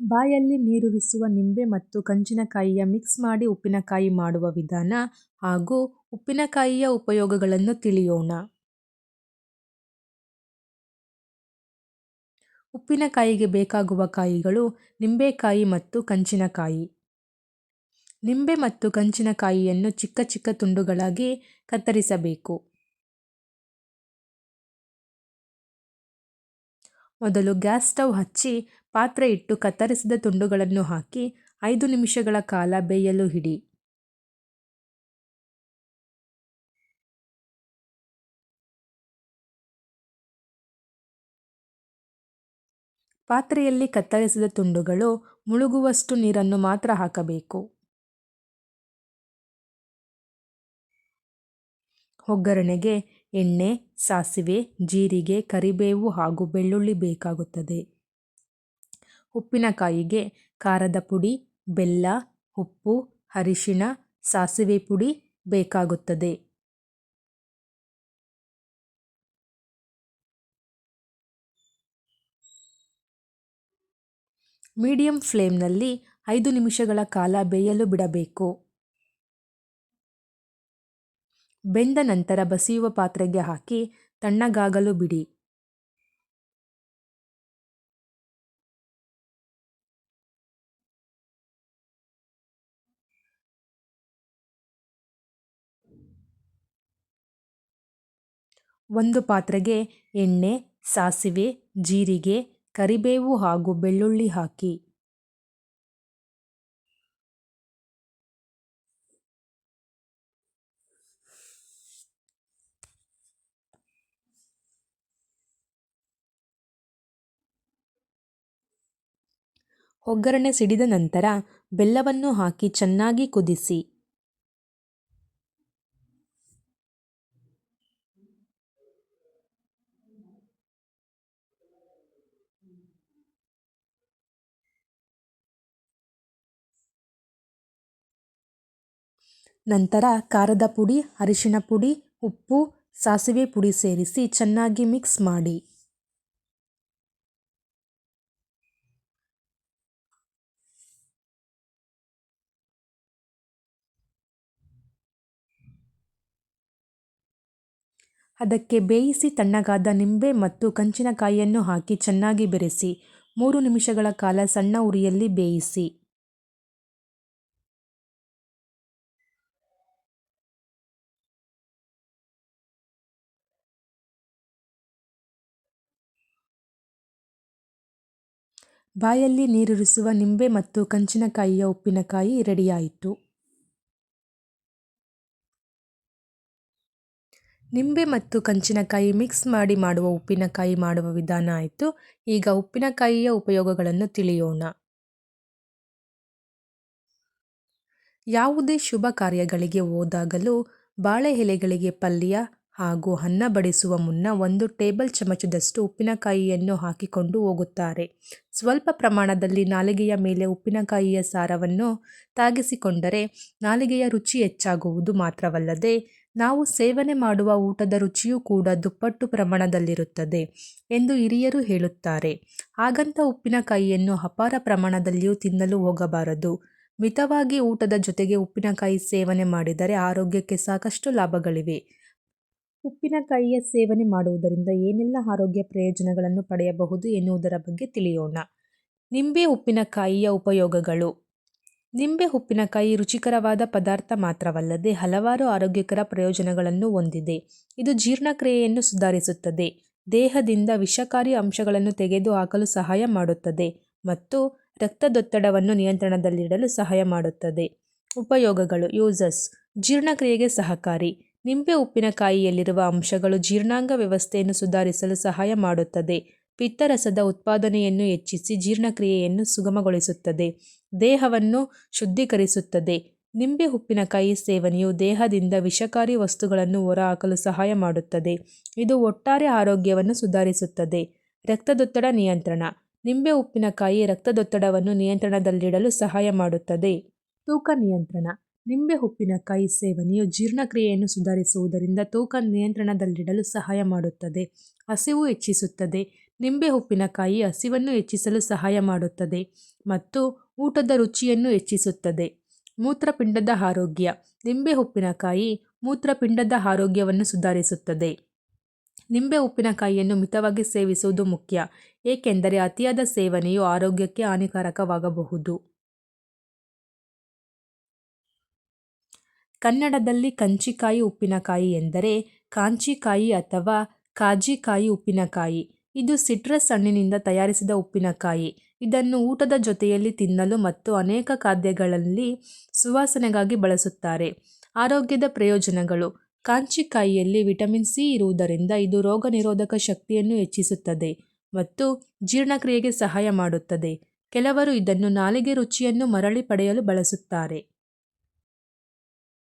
ಬಾಯಲ್ಲಿ ನೀರುರಿಸುವ ನಿಂಬೆ ಮತ್ತು ಕಂಚಿನಕಾಯಿಯ ಮಿಕ್ಸ್ ಮಾಡಿ ಉಪ್ಪಿನಕಾಯಿ ಮಾಡುವ ವಿಧಾನ ಹಾಗೂ ಉಪ್ಪಿನಕಾಯಿಯ ಉಪಯೋಗಗಳನ್ನು ತಿಳಿಯೋಣ. ಉಪ್ಪಿನಕಾಯಿಗೆ ಬೇಕಾಗುವ ಕಾಯಿಗಳು ನಿಂಬೆಕಾಯಿ ಮತ್ತು ಕಂಚಿನಕಾಯಿ. ನಿಂಬೆ ಮತ್ತು ಕಂಚಿನಕಾಯಿಯನ್ನು ಚಿಕ್ಕ ಚಿಕ್ಕ ತುಂಡುಗಳಾಗಿ ಕತ್ತರಿಸಬೇಕು. ಮೊದಲು ಗ್ಯಾಸ್ ಸ್ಟವ್ ಹಚ್ಚಿ ಪಾತ್ರೆ ಇಟ್ಟು ಕತ್ತರಿಸಿದ ತುಂಡುಗಳನ್ನು ಹಾಕಿ ಐದು ನಿಮಿಷಗಳ ಕಾಲ ಬೇಯಲು ಹಿಡಿ. ಪಾತ್ರೆಯಲ್ಲಿ ಕತ್ತರಿಸಿದ ತುಂಡುಗಳು ಮುಳುಗುವಷ್ಟು ನೀರನ್ನು ಮಾತ್ರ ಹಾಕಬೇಕು. ಒಗ್ಗರಣೆಗೆ ಎಣ್ಣೆ, ಸಾಸಿವೆ, ಜೀರಿಗೆ, ಕರಿಬೇವು ಹಾಗೂ ಬೆಳ್ಳುಳ್ಳಿ ಬೇಕಾಗುತ್ತದೆ. ಉಪ್ಪಿನಕಾಯಿಗೆ ಖಾರದ ಪುಡಿ, ಬೆಲ್ಲ, ಉಪ್ಪು, ಅರಿಶಿಣ, ಸಾಸಿವೆ ಪುಡಿ ಬೇಕಾಗುತ್ತದೆ. ಮೀಡಿಯಂ ಫ್ಲೇಮ್ನಲ್ಲಿ ಐದು ನಿಮಿಷಗಳ ಕಾಲ ಬೇಯಲು ಬಿಡಬೇಕು. ಬೆಂದ ನಂತರ ಬಸಿಯುವ ಪಾತ್ರೆಗೆ ಹಾಕಿ ತಣ್ಣಗಾಗಲು ಬಿಡಿ. ಒಂದು ಪಾತ್ರೆಗೆ ಎಣ್ಣೆ, ಸಾಸಿವೆ, ಜೀರಿಗೆ, ಕರಿಬೇವು ಹಾಗೂ ಬೆಳ್ಳುಳ್ಳಿ ಹಾಕಿ. ಒಗ್ಗರಣೆ ಸಿಡಿದ ನಂತರ ಬೆಲ್ಲವನ್ನು ಹಾಕಿ ಚೆನ್ನಾಗಿ ಕುದಿಸಿ. ನಂತರ ಖಾರದ ಪುಡಿ ಅರಿಶಿಣ ಪುಡಿ, ಉಪ್ಪು, ಸಾಸಿವೆ ಪುಡಿ ಸೇರಿಸಿ ಚೆನ್ನಾಗಿ ಮಿಕ್ಸ್ ಮಾಡಿ. ಅದಕ್ಕೆ ಬೇಯಿಸಿ ತಣ್ಣಗಾದ ನಿಂಬೆ ಮತ್ತು ಕಂಚಿನಕಾಯಿಯನ್ನು ಹಾಕಿ ಚೆನ್ನಾಗಿ ಬೆರೆಸಿ, ಮೂರು ನಿಮಿಷಗಳ ಕಾಲ ಸಣ್ಣ ಉರಿಯಲ್ಲಿ ಬೇಯಿಸಿ. ಬಾಯಲ್ಲಿ ನೀರುರಿಸುವ ನಿಂಬೆ ಮತ್ತು ಕಂಚಿನಕಾಯಿಯ ಉಪ್ಪಿನಕಾಯಿ ರೆಡಿಯಾಯಿತು. ನಿಂಬೆ ಮತ್ತು ಕಂಚಿನಕಾಯಿ ಮಿಕ್ಸ್ ಮಾಡಿ ಮಾಡುವ ಉಪ್ಪಿನಕಾಯಿ ಮಾಡುವ ವಿಧಾನ ಆಯಿತು. ಈಗ ಉಪ್ಪಿನಕಾಯಿಯ ಉಪಯೋಗಗಳನ್ನು ತಿಳಿಯೋಣ. ಯಾವುದೇ ಶುಭ ಕಾರ್ಯಗಳಿಗೆ ಹೋದಾಗಲೂ ಬಾಳೆ ಎಲೆಗಳಿಗೆ ಪಲ್ಯ ಹಾಗೂ ಅನ್ನ ಬಡಿಸುವ ಮುನ್ನ ಒಂದು ಟೇಬಲ್ ಚಮಚದಷ್ಟು ಉಪ್ಪಿನಕಾಯಿಯನ್ನು ಹಾಕಿಕೊಂಡು ಹೋಗುತ್ತಾರೆ. ಸ್ವಲ್ಪ ಪ್ರಮಾಣದಲ್ಲಿ ನಾಲಿಗೆಯ ಮೇಲೆ ಉಪ್ಪಿನಕಾಯಿಯ ಸಾರವನ್ನು ತಾಗಿಸಿಕೊಂಡರೆ ನಾಲಿಗೆಯ ರುಚಿ ಹೆಚ್ಚಾಗುವುದು ಮಾತ್ರವಲ್ಲದೆ, ನಾವು ಸೇವನೆ ಮಾಡುವ ಊಟದ ರುಚಿಯೂ ಕೂಡ ದುಪ್ಪಟ್ಟು ಪ್ರಮಾಣದಲ್ಲಿರುತ್ತದೆ ಎಂದು ಹಿರಿಯರು ಹೇಳುತ್ತಾರೆ. ಹಾಗಂತ ಉಪ್ಪಿನಕಾಯಿಯನ್ನು ಅಪಾರ ಪ್ರಮಾಣದಲ್ಲಿಯೂ ತಿನ್ನಲು ಹೋಗಬಾರದು. ಮಿತವಾಗಿ ಊಟದ ಜೊತೆಗೆ ಉಪ್ಪಿನಕಾಯಿ ಸೇವನೆ ಮಾಡಿದರೆ ಆರೋಗ್ಯಕ್ಕೆ ಸಾಕಷ್ಟು ಲಾಭಗಳಿವೆ. ಉಪ್ಪಿನಕಾಯಿಯ ಸೇವನೆ ಮಾಡುವುದರಿಂದ ಏನೆಲ್ಲ ಆರೋಗ್ಯ ಪ್ರಯೋಜನಗಳನ್ನು ಪಡೆಯಬಹುದು ಎನ್ನುವುದರ ಬಗ್ಗೆ ತಿಳಿಯೋಣ. ನಿಂಬೆ ಉಪ್ಪಿನಕಾಯಿಯ ಉಪಯೋಗಗಳು. ನಿಂಬೆ ಉಪ್ಪಿನಕಾಯಿ ರುಚಿಕರವಾದ ಪದಾರ್ಥ ಮಾತ್ರವಲ್ಲದೆ ಹಲವಾರು ಆರೋಗ್ಯಕರ ಪ್ರಯೋಜನಗಳನ್ನು ಹೊಂದಿದೆ. ಇದು ಜೀರ್ಣಕ್ರಿಯೆಯನ್ನು ಸುಧಾರಿಸುತ್ತದೆ. ದೇಹದಿಂದ ವಿಷಕಾರಿ ಅಂಶಗಳನ್ನು ತೆಗೆದುಹಾಕಲು ಸಹಾಯ ಮಾಡುತ್ತದೆ ಮತ್ತು ರಕ್ತದೊತ್ತಡವನ್ನು ನಿಯಂತ್ರಣದಲ್ಲಿಡಲು ಸಹಾಯ ಮಾಡುತ್ತದೆ. ಉಪಯೋಗಗಳು. ಯೂಸಸ್ ಜೀರ್ಣಕ್ರಿಯೆಗೆ ಸಹಕಾರಿ. ನಿಂಬೆ ಉಪ್ಪಿನಕಾಯಿಯಲ್ಲಿರುವ ಅಂಶಗಳು ಜೀರ್ಣಾಂಗ ವ್ಯವಸ್ಥೆಯನ್ನು ಸುಧಾರಿಸಲು ಸಹಾಯ ಮಾಡುತ್ತದೆ. ಪಿತ್ತರಸದ ಉತ್ಪಾದನೆಯನ್ನು ಹೆಚ್ಚಿಸಿ ಜೀರ್ಣಕ್ರಿಯೆಯನ್ನು ಸುಗಮಗೊಳಿಸುತ್ತದೆ. ದೇಹವನ್ನು ಶುದ್ಧೀಕರಿಸುತ್ತದೆ. ನಿಂಬೆ ಉಪ್ಪಿನಕಾಯಿ ಸೇವನೆಯು ದೇಹದಿಂದ ವಿಷಕಾರಿ ವಸ್ತುಗಳನ್ನು ಹೊರಹಾಕಲು ಸಹಾಯ ಮಾಡುತ್ತದೆ. ಇದು ಒಟ್ಟಾರೆ ಆರೋಗ್ಯವನ್ನು ಸುಧಾರಿಸುತ್ತದೆ. ರಕ್ತದೊತ್ತಡ ನಿಯಂತ್ರಣ. ನಿಂಬೆ ಉಪ್ಪಿನಕಾಯಿ ರಕ್ತದೊತ್ತಡವನ್ನು ನಿಯಂತ್ರಣದಲ್ಲಿಡಲು ಸಹಾಯ ಮಾಡುತ್ತದೆ. ತೂಕ ನಿಯಂತ್ರಣ. ನಿಂಬೆ ಉಪ್ಪಿನಕಾಯಿ ಸೇವನೆಯು ಜೀರ್ಣಕ್ರಿಯೆಯನ್ನು ಸುಧಾರಿಸುವುದರಿಂದ ತೂಕ ನಿಯಂತ್ರಣದಲ್ಲಿಡಲು ಸಹಾಯ ಮಾಡುತ್ತದೆ. ಹಸಿವು ಹೆಚ್ಚಿಸುತ್ತದೆ. ನಿಂಬೆ ಉಪ್ಪಿನಕಾಯಿ ಹಸಿವನ್ನು ಹೆಚ್ಚಿಸಲು ಸಹಾಯ ಮಾಡುತ್ತದೆ ಮತ್ತು ಊಟದ ರುಚಿಯನ್ನು ಹೆಚ್ಚಿಸುತ್ತದೆ. ಮೂತ್ರಪಿಂಡದ ಆರೋಗ್ಯ. ನಿಂಬೆ ಉಪ್ಪಿನಕಾಯಿ ಮೂತ್ರಪಿಂಡದ ಆರೋಗ್ಯವನ್ನು ಸುಧಾರಿಸುತ್ತದೆ. ನಿಂಬೆ ಉಪ್ಪಿನಕಾಯಿಯನ್ನು ಮಿತವಾಗಿ ಸೇವಿಸುವುದು ಮುಖ್ಯ, ಏಕೆಂದರೆ ಅತಿಯಾದ ಸೇವನೆಯು ಆರೋಗ್ಯಕ್ಕೆ ಹಾನಿಕಾರಕವಾಗಬಹುದು. ಕನ್ನಡದಲ್ಲಿ ಕಂಚಿಕಾಯಿ ಉಪ್ಪಿನಕಾಯಿ ಎಂದರೆ ಕಾಂಚಿಕಾಯಿ ಅಥವಾ ಕಾಜಿಕಾಯಿ ಉಪ್ಪಿನಕಾಯಿ. ಇದು ಸಿಟ್ರಸ್ ಹಣ್ಣಿನಿಂದ ತಯಾರಿಸಿದ ಉಪ್ಪಿನಕಾಯಿ. ಇದನ್ನು ಊಟದ ಜೊತೆಯಲ್ಲಿ ತಿನ್ನಲು ಮತ್ತು ಅನೇಕ ಖಾದ್ಯಗಳಲ್ಲಿ ಸುವಾಸನೆಗಾಗಿ ಬಳಸುತ್ತಾರೆ. ಆರೋಗ್ಯದ ಪ್ರಯೋಜನಗಳು. ಕಾಂಚಿಕಾಯಿಯಲ್ಲಿ ವಿಟಮಿನ್ ಸಿ ಇರುವುದರಿಂದ ಇದು ರೋಗನಿರೋಧಕ ಶಕ್ತಿಯನ್ನು ಹೆಚ್ಚಿಸುತ್ತದೆ ಮತ್ತು ಜೀರ್ಣಕ್ರಿಯೆಗೆ ಸಹಾಯ ಮಾಡುತ್ತದೆ. ಕೆಲವರು ಇದನ್ನು ನಾಲಿಗೆ ರುಚಿಯನ್ನು ಮರಳಿ ಪಡೆಯಲು ಬಳಸುತ್ತಾರೆ.